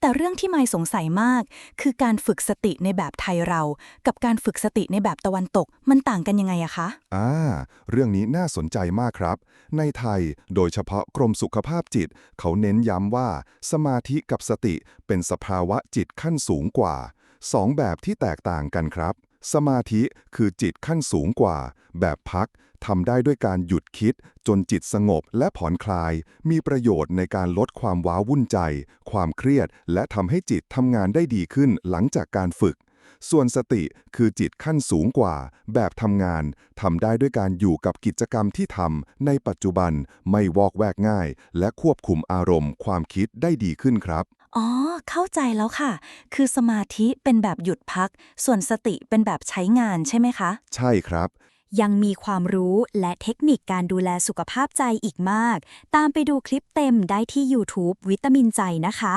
แต่เรื่องที่ไม่สงสัยมาก คือการฝึกสติในแบบไทยเรา กับการฝึกสติในแบบตะวันตก มันต่างกันยังไงอะคะอ่าเรื่องนี้น่าสนใจมากครับ ในไทยโดยเฉพาะกรมสุขภาพจิต เขาเน้นย้ำว่า สมาธิกับสติเป็นสภาวะจิตขั้นสูงกว่าสองแบบที่แตกต่างกันครับ สมาธิคือจิตขั้นสูงกว่า แบบพัก ทำได้ด้วยการหยุดคิด จนจิตสงบและผ่อนคลาย มีประโยชน์ในการลดความว้าวุ่นใจ ความเครียด และทำให้จิตทำงานได้ดีขึ้นหลังจากการฝึก ส่วนสติคือจิตขั้นสูงกว่า แบบทำงานทำได้ด้วยการอยู่กับกิจกรรมที่ทำในปัจจุบันไม่วอกแวกง่าย และควบคุมอารมณ์ ความคิดได้ดีขึ้นครับอ๋อ เข้าใจแล้วค่ะ คือสมาธิเป็นแบบหยุดพัก ส่วนสติเป็นแบบใช้งานใช่ไหมคะ ใช่ครับ ยังมีความรู้และเทคนิคการดูแลสุขภาพใจอีกมาก ตามไปดูคลิปเต็มได้ที่ YouTube วิตามินใจนะคะ